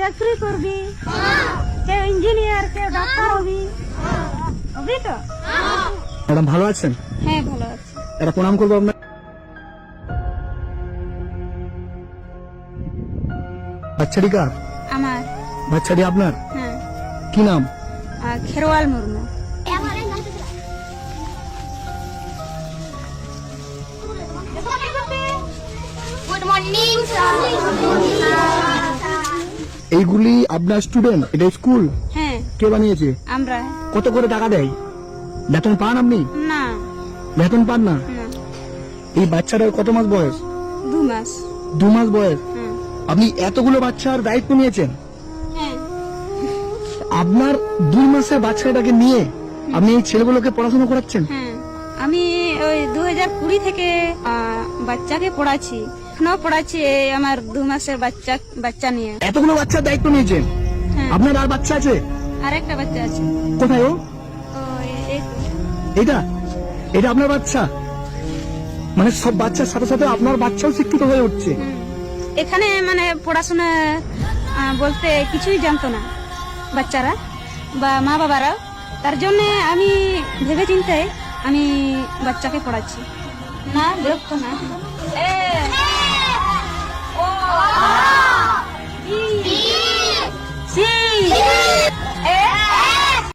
চাকরি করবি? কেউ ইঞ্জিনিয়ার কেউ ডাক্তার হবি? হবি তো? ম্যাডাম ভালো আছেন? হ্যাঁ ভালো আছে। এটা প্রণাম করব আপনার বাচ্চাটি কার আমার। বাচ্চাটি আপনার? হ্যাঁ। কি নাম? আর Kherwal Murmu. Good morning, sir. এইগুলি আপনার স্টুডেন্ট এটা স্কুল হ্যাঁ। কে বানিয়েছে? আমরা। কত করে টাকা দেয়? বেতন পান আপনি? না। বেতন পান না? এই বাচ্চাটার কত মাস বয়স? দু মাস। দু মাস বয়স? আপনি এতগুলো বাচ্চার দায়িত্ব নিয়েছেন? হ্যাঁ। আপনার দুই মাসের বাচ্চাটাকে নিয়ে আপনি এই ছেলেগুলোকে পড়াশোনা করাচ্ছেন? হ্যাঁ। আমি ওই দু হাজার কুড়ি থেকে বাচ্চাকে পড়াচ্ছি। এখনও পড়াচ্ছি এই আমার দু মাসের বাচ্চা বাচ্চা নিয়ে। এতগুলো বাচ্চার দায়িত্ব নিয়েছেন? হ্যাঁ। আপনার আর বাচ্চা আছে? আর একটা বাচ্চা আছে। কোথায় ও? ও এ- এই এটা এটা আপনার বাচ্চা? মানে সব বাচ্চার সাথে সাথে আপনার বাচ্চাও শিক্ষিত হয়ে উঠছে। হুম। এখানে মানে পড়াশোনা আহ, বলতে কিছুই জানতো না বাচ্চারা বা মা বাবারা। তার জন্য আমি ভেবে চিন্তে আমি বাচ্চাকে পড়াচ্ছি। না বিরক্ত না।